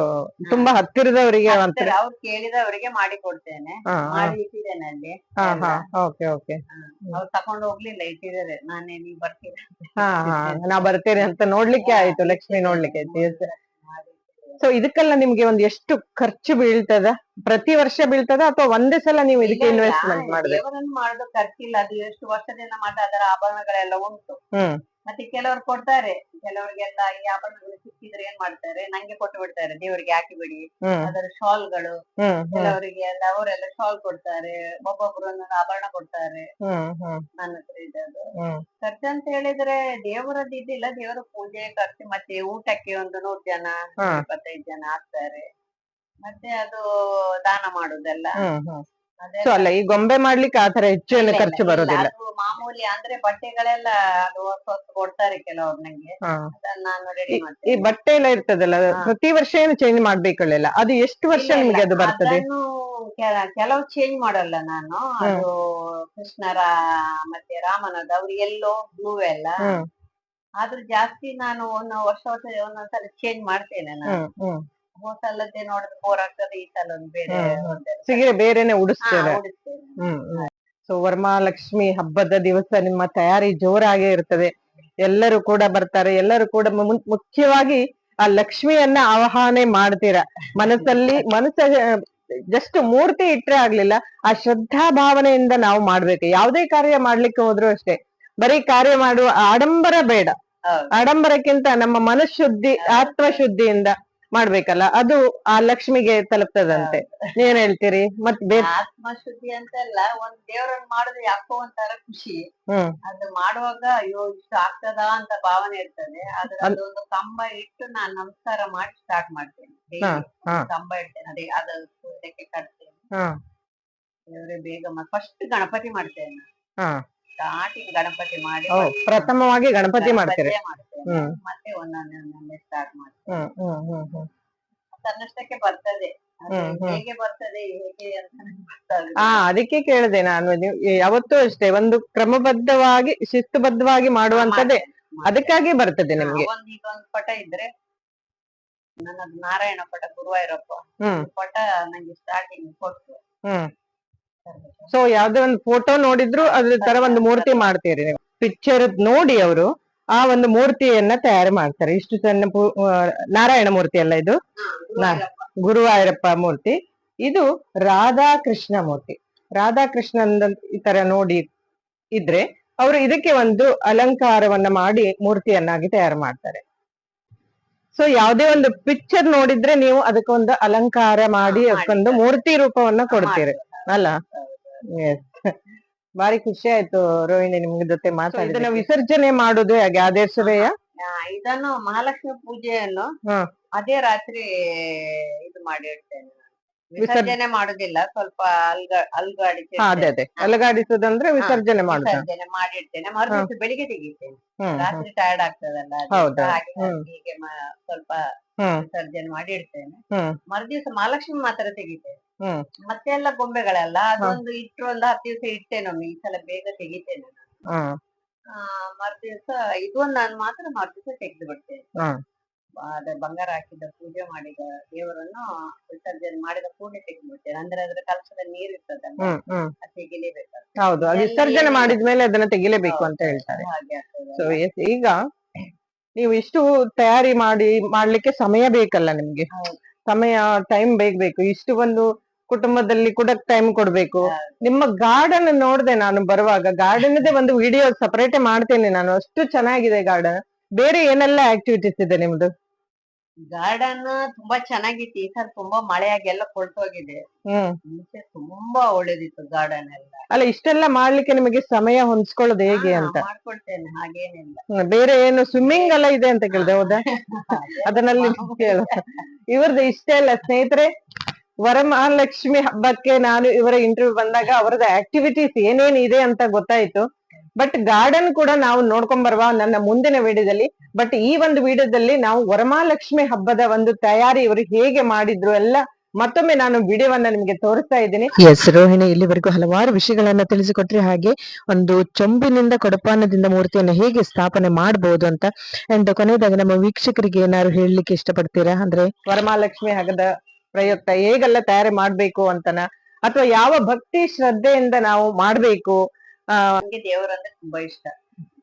ತುಂಬಾ ಹತ್ತಿರದವರಿಗೆ ಹತ್ತಿರ ಅವ್ರು ಕೇಳಿದವರಿಗೆ ಮಾಡಿ ಕೊಡ್ತೇನೆ. ಹಾ ಮಾಡಿ ಇಟ್ಟಿದ್ದೇನೆ ಅಲ್ಲಿ. ಹಾ ಹಾ. ಓಕೆ ಓಕೆ ಅವ್ರು ತಕೊಂಡು ಹೋಗ್ಲಿಲ್ಲ ಇಟ್ಟಿದ್ದಾರೆ. ನಾನೇ ನೀವ್ ಬರ್ತೀರಾ ಹಾ ಹಾ. ನಾ ಬರ್ತೇನೆ ಅಂತ ನೋಡ್ಲಿಕ್ಕೆ ಆಯ್ತು. ಲಕ್ಷ್ಮಿ ನೋಡ್ಲಿಕ್ಕೆ ಆಯ್ತು. ಸೊ ಇದಕ್ಕೆಲ್ಲ ನಿಮ್ಗೆ ಒಂದ್ ಎಷ್ಟು ಖರ್ಚು ಬೀಳ್ತದ? ಪ್ರತಿ ವರ್ಷ ಬೀಳ್ತದ ಅಥವಾ ಒಂದೇ ಸಲ ನೀವು ಇದಕ್ಕೆ ಇನ್ವೆಸ್ಟ್ಮೆಂಟ್ ಮಾಡಿದ್ರೆ ಮಾಡೋದು ಖರ್ಚಿಲ್ಲ ಅದು ಎಷ್ಟು ವರ್ಷದಿಂದ ಮಾತ್ರ ಅದರ ಆಭರಣಗಳೆಲ್ಲ ಉಂಟು. ಮತ್ತೆ ಕೆಲವರು ಕೊಡ್ತಾರೆ. ಕೆಲವರಿಗೆಲ್ಲ ಈ ಆಭರಣಗಳು ಸಿಕ್ಕಿದ್ರೆ ಏನ್ ಮಾಡ್ತಾರೆ? ನಂಗೆ ಕೊಟ್ಟು ಬಿಡ್ತಾರೆ ದೇವರಿಗೆ ಹಾಕಿ ಬಿಡಿ. ಅದರ ಶಾಲ್ಗಳು. ಕೆಲವರಿಗೆ ಎಲ್ಲ ಅವರೆಲ್ಲ ಶಾಲ್ ಕೊಡ್ತಾರೆ ಒಬ್ಬೊಬ್ರು ಒಂದೊಂದು ಆಭರಣ ಕೊಡ್ತಾರೆ. ನನ್ನ ಹತ್ರ ಇದ್ದದ್ದು ಖರ್ಚು ಅಂತ ಹೇಳಿದ್ರೆ ದೇವರದ್ದು ಇದಿಲ್ಲ ದೇವರ ಪೂಜೆ ಖರ್ಚು ಮತ್ತೆ ಊಟಕ್ಕೆ ಒಂದು ನೂರ್ ಜನ. ಇಪ್ಪತ್ತೈದು ಜನ ಆಗ್ತಾರೆ. ಮತ್ತೆ ಅದು ದಾನ ಮಾಡುದೆಲ್ಲ. ಸೊ ಅಲ್ಲ ಈ ಗೊಂಬೆ ಮಾಡ್ಲಿಕ್ಕೆ ಆತರ ಹೆಚ್ಚು ಏನು ಖರ್ಚು ಬರೋದಿಲ್ಲ. ಅದು ಮಾಮೂಲಿ ಅಂದ್ರೆ ಬಟ್ಟೆಗಳೆಲ್ಲ ಅದು ಹೊಸ ಹೊಸ ಕೊಡ್ತಾರೆ ಕೆಲವ್ರು ನಂಗೆ. ಹಾ. ಅದನ್ನ ನಾನು ರೆಡಿ ಈ ಬಟ್ಟೆ ಎಲ್ಲ ಇರ್ತದಲ್ಲ ಪ್ರತಿ ವರ್ಷ ಏನು ಚೇಂಜ್ ಮಾಡ್ಬೇಕಲ್ಲ ಅದು ಎಷ್ಟು ವರ್ಷ ಇಲ್ಲ, ನಿಮ್ಗೆ ಅದು ಬರ್ತದೆ? ಅದನ್ನು ಕೆಲ- ಕೆಲವು ಚೇಂಜ್ ಮಾಡಲ್ಲ ನಾನು. ಅದು ಕೃಷ್ಣರ ಮತ್ತೆ ರಾಮನದ ಅವ್ರು ಎಲ್ಲೋ ಬ್ಲೂ ಎಲ್ಲ ಹ್ಮ್ ಆದ್ರೂ ಜಾಸ್ತಿ ನಾನು ಒಂದು ವರ್ಷ ವರ್ಷ ಒಂದೊಂದ್ಸಲ ಚೇಂಜ್ ಮಾಡ್ತೇನೆ ನಾನು. ಹ್ಮ್ ಹ್ಮ್. ಹೋದ ಸಲದ್ದೇ ನೋಡಿದ್ರೆ ಬೋರ್ ಆಗ್ತದೆ ಈ ಸಲ ಒಂದು ಬೇರೆ ಸೀರೆ. ಬೇರೆನೆ ಉಡಿಸ್ತೇವೆ. ಹ್ಮ್ ಹ್ಮ್. ಸೊ ವರಮಹಾಲಕ್ಷ್ಮಿ ಹಬ್ಬದ ದಿವಸ ನಿಮ್ಮ ತಯಾರಿ ಜೋರಾಗೇ ಇರ್ತದೆ. ಎಲ್ಲರೂ ಕೂಡ ಬರ್ತಾರೆ. ಎಲ್ಲರೂ ಕೂಡ ಮುಖ್ಯವಾಗಿ ಆ ಲಕ್ಷ್ಮಿಯನ್ನ ಆವಾಹನೆ ಮಾಡ್ತೀರ? ಮನಸ್ಸಲ್ಲಿ ಮನಸ್ಸ ಜಸ್ಟ್ ಮೂರ್ತಿ ಇಟ್ರೆ ಆಗ್ಲಿಲ್ಲ. ಆ ಶ್ರದ್ಧಾ ಭಾವನೆಯಿಂದ ನಾವು ಮಾಡ್ಬೇಕು. ಯಾವುದೇ ಕಾರ್ಯ ಮಾಡ್ಲಿಕ್ಕೆ ಹೋದ್ರು ಅಷ್ಟೇ. ಬರೀ ಕಾರ್ಯ ಮಾಡುವ ಆಡಂಬರ ಬೇಡ. ಆಡಂಬರಕ್ಕಿಂತ ನಮ್ಮ ಮನಃಶುದ್ಧಿ ಆತ್ಮಶುದ್ಧಿಯಿಂದ ಮಾಡ್ಬೇಕಲ್ಲ ಅದು ಆ ಲಕ್ಷ್ಮಿಗೆ ತಲುಪ್ತದಂತೆ. ನೀವೇನ್ ಹೇಳ್ತೀರಿ? ಮತ್ ಬೇರೆ ಆತ್ಮಶುದ್ಧಿ ಅಂತಲ್ಲ ಒಂದ್ ದೇವ್ರನ್ನ ಮಾಡಿದ್ರೆ ಯಾಕೋ ಒಂಥರ ಖುಷಿ. ಹ್ಮ್. ಅದು ಮಾಡುವಾಗ ಅಯ್ಯೋ ಇಷ್ಟು ಆಗ್ತದ ಅಂತ ಭಾವನೆ ಇರ್ತದೆ. ಆದ್ರೆ ಅದ್- ಅದೊಂದು ಕಂಬ ಇಟ್ಟು ನಾನ್ ನಮಸ್ಕಾರ ಮಾಡಿ ಸ್ಟಾರ್ಟ್ ಮಾಡ್ತೇನೆ. ಕಂಬ ಇಡ್ತೇನೆ ಅದೇ ಅದು ಸೂರ್ಯಕ್ಕೆ ಕಟ್ತೇನೆ. ದೇವ್ರೆ ಬೇಗ ಫಸ್ಟ್ ಗಣಪತಿ ಮಾಡ್ತೇನೆ ಸ್ಟಾರ್ಟಿಂಗ್ ಗಣಪತಿ ಮಾಡಿ ಪ್ರಥಮವಾಗಿ ಗಣಪತಿ ಮಾಡ್ತೀರಿ. ಹ್ಮ್. ಮತ್ತೆ ಒಂದೊಂದೊಂದೊಂದೇ ಒಂದೊಂದೇ ಸ್ಟಾರ್ಟ್ ಮಾಡ್ತೀವಿ. ಹ್ಮ್ ಹ್ಮ್ ಹ್ಮ್ ಹ್ಮ್. ತನ್ನಷ್ಟಕ್ಕೆ ಬರ್ತದೆ. ಅದು. ಹೇಗೆ ಬರ್ತದೆ ಹೇಗೆ ಅಂತ ನಂಗೆ ಗೊತ್ತಾಗುದಿಲ್ಲ. ಆ ಅದಕ್ಕೆ ಕೇಳಿದೆ ನಾನು. ನೀವು ಯಾವತ್ತೂ ಅಷ್ಟೇ ಒಂದು ಕ್ರಮಬದ್ಧವಾಗಿ ಶಿಸ್ತುಬದ್ಧವಾಗಿ ಮಾಡುವಂತದ್ದೇ ಮಾಡ್ತೇನೆ. ಅದಕ್ಕಾಗಿ ಬರ್ತದೆ ನಿಮ್ಗೆ. ಒಂದ್ ಈಗ ಒಂದ್ ಪಟ ಇದ್ರೆ ನನ್ನದು ನಾರಾಯಣ ಪಟ ಗುರುವಾಯೂರಪ್ಪ. ಹ್ಮ್. ಪಟ ನಂಗೆ ಸ್ಟಾರ್ಟಿಂಗ್ ಕೊಟ್ಟು ಹ್ಮ್. ಸೊ ಯಾವ್ದೇ ಒಂದು ಫೋಟೋ ನೋಡಿದ್ರು ಅದ್ರ ತರ ಒಂದು ಮೂರ್ತಿ ಮಾಡ್ತೀರಿ ನೀವು. ಪಿಕ್ಚರ್ ನೋಡಿ ಅವರು ಆ ಒಂದು ಮೂರ್ತಿಯನ್ನ ತಯಾರು ಮಾಡ್ತಾರೆ. ಇಷ್ಟು ಸಣ್ಣ ನಾರಾಯಣ ಮೂರ್ತಿ ಅಲ್ಲ ಇದು? ಗುರುವಾಯೂರಪ್ಪ. ಮೂರ್ತಿ. ಇದು ರಾಧಾಕೃಷ್ಣ ಮೂರ್ತಿ. ರಾಧಾಕೃಷ್ಣ ಈ ತರ ನೋಡಿ ಇದ್ರೆ ಅವರು ಇದಕ್ಕೆ ಒಂದು ಅಲಂಕಾರವನ್ನ ಮಾಡಿ ಮೂರ್ತಿಯನ್ನಾಗಿ ತಯಾರು ಮಾಡ್ತಾರೆ. ಸೊ ಯಾವುದೇ ಒಂದು ಪಿಕ್ಚರ್ ನೋಡಿದ್ರೆ ನೀವು ಅದಕ್ಕೊಂದು ಅಲಂಕಾರ ಮಾಡಿ ಅದಕ್ಕೊಂದು ಮೂರ್ತಿ ರೂಪವನ್ನ ಕೊಡ್ತೀರಿ. ಅಲ್ಲ. ಬಾರಿ ಖುಷಿ ಆಯ್ತು ರೋಹಿಣಿ ನಿಮ್ಗೆ ಜೊತೆ ಮಾತಾಡಿ ಇದನ್ನ ವಿಸರ್ಜನೆ ಮಾಡುದು ಹಾಗೆ ಅದೇ ಆ, ಇದನ್ನು ಮಹಾಲಕ್ಷ್ಮಿ ಪೂಜೆಯನ್ನು ಅದೇ ರಾತ್ರಿ ಇದು ಮಾಡಿ ಇಡ್ತೇನೆ ವಿಸರ್ಜನೆ ಮಾಡುದಿಲ್ಲ ಸ್ವಲ್ಪ ಅಲ್ಗ ಅಲ್ಗಾಡಿಸಿ ಅಲ್ಗಾಡಿಸುದಂದ್ರೆ ಅದೇ ಅದೇ. ಅಲಗಾಡಿಸುದಂದ್ರೆ ವಿಸರ್ಜನೆ ಮಾಡುದ. ವಿಸರ್ಜನೆ ಮಾಡಿ ಇಡ್ತೇನೆ. ಮರುದಿವಸ ಬೆಳಿಗ್ಗೆ ತೆಗಿತೇನೆ. ರಾತ್ರಿ ಟಯರ್ಡ್ ಆಗ್ತದಲ್ಲ ಹೌದಾ? ಹೀಗೆ ಮ- ಸ್ವಲ್ಪ ವಿಸರ್ಜನೆ ಮಾಡಿ ಇಡ್ತೇನೆ. ಮರುದಿವಸ ಮಹಾಲಕ್ಷ್ಮಿ ಮಾತ್ರ ತೆಗಿತೇನೆ. ಮತ್ತೆ ಎಲ್ಲ ಗೊಂಬೆಗಳೆಲ್ಲ ಅದೊಂದು ಇಟ್ರು ಒಂದು ಹತ್ತು ದಿವಸ ಇಡ್ತೇನೊಮ್ಮೆ ಈ ಸಲ ಬೇಗ ತೆಗಿತೇನೆ. ಹ್ಮ್ ಆ ಮರುದಿವಸ ಇದೊಂದು ನಾನು ಮಾತ್ರ ಮರುದಿವಸ ತೆಗೆದು ಬಿಡ್ತೇನೆ ಅದ ಬಂಗಾರ ಹಾಕಿದ ಪೂಜೆ ಮಾಡಿದ ದೇವರನ್ನು ವಿಸರ್ಜನೆ ಮಾಡಿದ ಕೂಡಲೇ ತೆಗೆದು ಬಿಡ್ತೇನೆ ಅಂದ್ರೆ ಅದ್ರ ಕಲಶದ ನೀರು ಇರ್ತದಲ್ಲ ಅದು ತೆಗಿಲೇಬೇಕು ಹೌದು ಅದು ವಿಸರ್ಜನೆ ಮಾಡಿದ್ಮೇಲೆ ಅದನ್ನ ತೆಗಿಲೇಬೇಕು ಅಂತ ಹೇಳ್ತಾರೆ. ಹಾಗೆ ಆಗ್ತದೆ ಸೊ ಎಸ್ ಈಗ ನೀವು ಇಷ್ಟು ತಯಾರಿ ಮಾಡಿ ಮಾಡ್ಲಿಕ್ಕೆ ಸಮಯ ಬೇಕಲ್ಲ ನಿಮ್ಗೆ? ಸಮಯ ಟೈಮ್ ಬೇಕ್ ಬೇಕು. ಇಷ್ಟು ಒಂದು ಕುಟುಂಬದಲ್ಲಿ ಕೂಡ ಟೈಮ್ ಕೊಡ್ಬೇಕು. ನಿಮ್ಮ ಗಾರ್ಡನ್ ನೋಡ್ದೆ ನಾನು ಬರುವಾಗ ಗಾರ್ಡನ್ ಒಂದು ವಿಡಿಯೋ ಸಪರೇಟ್ ಮಾಡ್ತೇನೆ ನಾನು. ಅಷ್ಟು ಚೆನ್ನಾಗಿದೆ ಗಾರ್ಡನ್ ಬೇರೆ ಏನೆಲ್ಲ ಆಕ್ಟಿವಿಟೀಸ್ ಇದೆ ನಿಮ್ದು? ಗಾರ್ಡನ್ ತುಂಬಾ ಚೆನ್ನಾಗಿತ್ತು. ಈ ಸಲ ತುಂಬಾ ಮಳೆಯಾಗಿ ಎಲ್ಲ ಕೊಳ್ತೋಗಿದೆ. ಹ್ಮ್. ಮುಂಚೆ ತುಂಬಾ ಒಳ್ಳೇದಿತ್ತು ಗಾರ್ಡನ್ ಎಲ್ಲ. ಅಲ್ಲ ಇಷ್ಟೆಲ್ಲ ಮಾಡ್ಲಿಕ್ಕೆ ನಿಮಗೆ ಸಮಯ ಹೊಂದ್ಕೊಳ್ಳೋದು ಹೇಗೆ ಅಂತ? ಮಾಡ್ಕೊಳ್ತೇನೆ ಹಾಗೇನಿಲ್ಲ. ಹ್ಮ್, ಬೇರೆ ಏನು ಸ್ವಿಮ್ಮಿಂಗ್ ಎಲ್ಲ ಇದೆ ಅಂತ ಕೇಳಿದೆ ಹೌದಾ? ಅದನ್ನಲ್ಲಿ ಕೇಳು ಇವ್ರದ್ದು ಇಷ್ಟೇ ಅಲ್ಲ ಸ್ನೇಹಿತರೆ? ವರಮಹಾಲಕ್ಷ್ಮಿ ಹಬ್ಬಕ್ಕೆ ನಾನು ಇವರ ಇಂಟರ್ವ್ಯೂ ಬಂದಾಗ ಅವರದ ಆಕ್ಟಿವಿಟೀಸ್ ಏನೇನ್ ಇದೆ ಅಂತ ಗೊತ್ತಾಯ್ತು. ಬಟ್ ಗಾರ್ಡನ್ ಕೂಡ ನಾವು ನೋಡ್ಕೊಂಡ್ ಬರುವ ನನ್ನ ಮುಂದಿನ ವಿಡಿಯೋದಲ್ಲಿ. ಬಟ್ ಈ ಒಂದು ವಿಡಿಯೋದಲ್ಲಿ ನಾವು ವರಮಹಾಲಕ್ಷ್ಮಿ ಹಬ್ಬದ ಒಂದು ತಯಾರಿ ಇವರು ಹೇಗೆ ಮಾಡಿದ್ರು ಎಲ್ಲ ಮತ್ತೊಮ್ಮೆ ನಾನು ವಿಡಿಯೋವನ್ನ ನಿಮ್ಗೆ ತೋರಿಸ್ತಾ ಇದ್ದೀನಿ. ಎಸ್ ರೋಹಿಣಿ ಇಲ್ಲಿವರೆಗೂ ಹಲವಾರು ವಿಷಯಗಳನ್ನ ತಿಳಿಸಿಕೊಟ್ರಿ ಹಾಗೆ ಒಂದು ಚೊಂಬಿನಿಂದ ಕೊಡಪಾನದಿಂದ ಮೂರ್ತಿಯನ್ನ ಹೇಗೆ ಸ್ಥಾಪನೆ ಮಾಡಬಹುದು ಅಂತ. ಅಂಡ್ ಕೊನೆಯದಾಗಿ ನಮ್ಮ ವೀಕ್ಷಕರಿಗೆ ಏನಾದ್ರು ಹೇಳಲಿಕ್ಕೆ ಇಷ್ಟಪಡ್ತೀರಾ? ಅಂದ್ರೆ ವರಮಹಾಲಕ್ಷ್ಮಿ ಹಗದ ಪ್ರಯುಕ್ತ ಹೇಗೆಲ್ಲ ತಯಾರಿ ಮಾಡ್ಬೇಕು ಅಂತನ? ಅಥವಾ ಯಾವ ಭಕ್ತಿ ಶ್ರದ್ಧೆಯಿಂದ ನಾವು ಮಾಡ್ಬೇಕು? ಆ ನಂಗೆ ದೇವರಂದ್ರೆ ತುಂಬಾ ಇಷ್ಟ.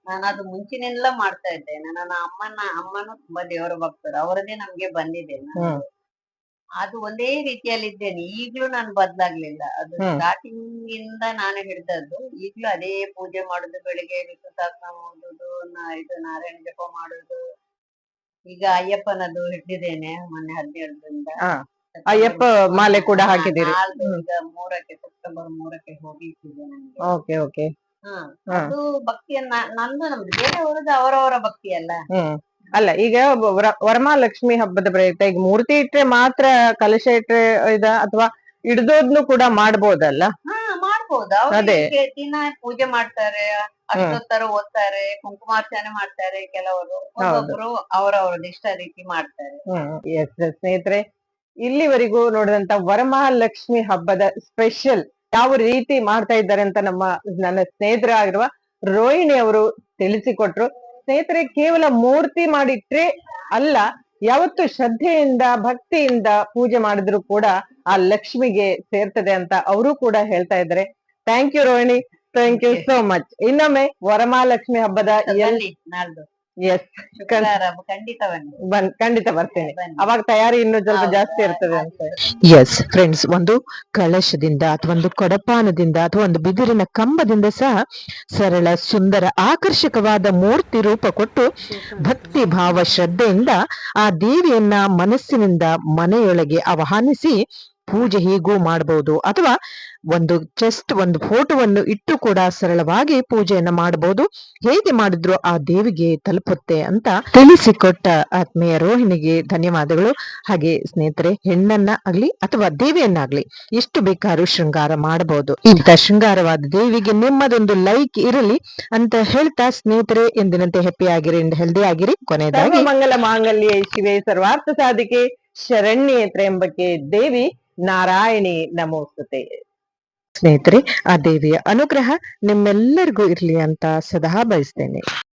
ನಾನು ಅದು ಮುಂಚಿನೆಲ್ಲ ಮಾಡ್ತಾ ಇದ್ದೇನೆ ನನ್ನ ಅಮ್ಮನ ಅಮ್ಮನೂ ತುಂಬಾ ದೇವರ ಭಕ್ತರು. ಅವರದೇ ನಮ್ಗೆ ಬಂದಿದೆ ಹ್ಮ್. ಅದು ಒಂದೇ ರೀತಿಯಲ್ಲಿ ಇದ್ದೇನೆ ಈಗ್ಲೂ ನಾನು ಬದ್ಲಾಗ್ಲಿಲ್ಲ. ಅದು ಸ್ಟಾರ್ಟಿಂಗ್ ಇಂದ ನಾನು ಹಿಡ್ದದ್ದು. ಈಗ್ಲೂ ಅದೇ ಪೂಜೆ ಮಾಡುದು ಬೆಳಿಗ್ಗೆ ಋತು ಸಹಸ್ರ ಓದುದು ಇದು ನಾರಾಯಣ ಜಪ ಮಾಡುದು. ಈಗ ಅಯ್ಯಪ್ಪನದು ಹಿಡ್ದಿದ್ದೇನೆ ಮೊನ್ನೆ ಹದಿನೇಳರಿಂದ. ಅಯ್ಯಪ್ಪ ಮಾಲೆ ಕೂಡ ಹಾಕಿದ್ದೀರಿ. ಈಗ ಮೂರಕ್ಕೆ ಸೆಪ್ಟೆಂಬರ್ ಮೂರಕ್ಕೆ ಹೋಗಿ ನನಗೆ ಓಕೆ ಓಕೆ. ಹಾ. ಅದು ಭಕ್ತಿಯನ್ನ ನಂದು ನಮ್ದು ಬೇರೆಯವರದ್ದು ಅವರವರ ಭಕ್ತಿ ಅಲ್ಲ. ಹ್ಮ್. ಅಲ್ಲ ಈಗ ವರ- ವರಮಹಾಲಕ್ಷ್ಮಿ ಹಬ್ಬದ ಪ್ರಯುಕ್ತ ಈಗ ಮೂರ್ತಿ ಇಟ್ರೆ ಮಾತ್ರ ಕಲಶ ಇಟ್ರೆ ಇದ ಅಥವಾ ಹಿಡ್ದೋದ್ನು ಕೂಡ ಮಾಡ್ಬೋದಲ್ಲ? ಹಾ ಮಾಡ್ಬೋದು. ಅವ್ರು ಅದೇ. ಹೀಗೆ ದಿನ ಪೂಜೆ ಮಾಡ್ತಾರೆ ಅಷ್ಟೊತ್ತರ ಓದ್ತಾರೆ ಕುಂಕುಮಾರ್ಚನೆ ಮಾಡ್ತಾರೆ ಕೆಲವರು. ಒಬ್ಬೊಬ್ರು ಅವರವರ ಇಷ್ಟ ರೀತಿ ಮಾಡ್ತಾರೆ. ಹ್ಮ್. ಎಸ್ ಸ್ನೇಹಿತರೆ ಇಲ್ಲಿವರೆಗೂ ನೋಡಿದಂತ ವರಮಹಾಲಕ್ಷ್ಮಿ ಹಬ್ಬದ ಸ್ಪೆಷಲ್ ಯಾವ ರೀತಿ ಮಾಡ್ತಾ ಇದ್ದಾರೆ ಅಂತ ನಮ್ಮ ನನ್ನ ಸ್ನೇಹಿತರಾಗಿರುವ ರೋಹಿಣಿ ಅವರು ತಿಳಿಸಿಕೊಟ್ರು. ಸ್ನೇಹಿತರೆ ಕೇವಲ ಮೂರ್ತಿ ಮಾಡಿಟ್ರೆ ಅಲ್ಲ ಯಾವತ್ತು ಶ್ರದ್ಧೆಯಿಂದ ಭಕ್ತಿಯಿಂದ ಪೂಜೆ ಮಾಡಿದ್ರು ಕೂಡ ಆ ಲಕ್ಷ್ಮಿಗೆ ಸೇರ್ತದೆ ಅಂತ ಅವರು ಕೂಡ ಹೇಳ್ತಾ ಇದ್ದಾರೆ. Thank you Rohini. Thank you so much ಇನ್ನೊಮ್ಮೆ ವರಮಹಾಲಕ್ಷ್ಮಿ ಹಬ್ಬದ ಎಸ್ ಖಂಡಿತ ಬನ್ನಿ. ಬನ್ ಖಂಡಿತ ಬರ್ತೇನೆ. ಅವಾಗ ತಯಾರಿ ಇನ್ನು ಸ್ವಲ್ಪ ಜಾಸ್ತಿ ಇರ್ತದೆ ಅಂತ. ಎಸ್ ಫ್ರೆಂಡ್ಸ್ ಒಂದು ಕಳಶದಿಂದ ಅಥವಾ ಒಂದು ಕೊಡಪಾನದಿಂದ ಅಥವಾ ಒಂದು ಬಿದಿರಿನ ಕಂಬದಿಂದ ಸಹ ಸರಳ ಸುಂದರ ಆಕರ್ಷಕವಾದ ಮೂರ್ತಿ ರೂಪ ಕೊಟ್ಟು ಭಕ್ತಿ ಭಾವ ಶ್ರದ್ಧೆಯಿಂದ ಆ ದೇವಿಯನ್ನ ಮನಸ್ಸಿನಿಂದ ಮನೆಯೊಳಗೆ ಆಹ್ವಾನಿಸಿ ಪೂಜೆ ಹೀಗೂ ಮಾಡಬಹುದು ಅಥವಾ ಒಂದು ಚೆಸ್ಟ್ ಒಂದು ಫೋಟೋವನ್ನು ಇಟ್ಟು ಕೂಡ ಸರಳವಾಗಿ ಪೂಜೆಯನ್ನ ಮಾಡಬಹುದು ಹೇಗೆ ಮಾಡಿದ್ರು ಆ ದೇವಿಗೆ ತಲುಪುತ್ತೆ ಅಂತ ತಿಳಿಸಿಕೊಟ್ಟ ಆತ್ಮೀಯ ರೋಹಿಣಿಗೆ ಧನ್ಯವಾದಗಳು. ಹಾಗೆ ಸ್ನೇಹಿತರೆ ಹೆಣ್ಣನ್ನ ಆಗ್ಲಿ ಅಥವಾ ದೇವಿಯನ್ನಾಗ್ಲಿ ಎಷ್ಟು ಬೇಕಾದ್ರೂ ಶೃಂಗಾರ ಮಾಡಬಹುದು ಇಂಥ ಶೃಂಗಾರವಾದ ದೇವಿಗೆ ನಿಮ್ಮದೊಂದು ಲೈಕ್ ಇರಲಿ ಅಂತ ಹೇಳ್ತಾ ಸ್ನೇಹಿತರೆ, ಎಂದಿನಂತೆ ಹೆಪ್ಪಿ ಆಗಿರಿ ಹೆಲ್ದಿ ಆಗಿರಿ. ಕೊನೆಯದಾಗಿ ಮಂಗಲ ಮಾಂಗಲ್ಯ, ಶಿವೆ ಸರ್ವಾರ್ಥ ಸಾಧಿಕೆ ಶರಣ್ಯೆ ಎಂಬಕ್ಕೆ ದೇವಿ ನಾರಾಯಣಿ ನಮೋಸ್ತುತೆ. ಸ್ನೇಹಿತರೆ ಆ ದೇವಿಯ ಅನುಗ್ರಹ ನಿಮ್ಮೆಲ್ಲರಿಗೂ ಇರ್ಲಿ ಅಂತ ಸದಾ ಬಯಸ್ತೇನೆ.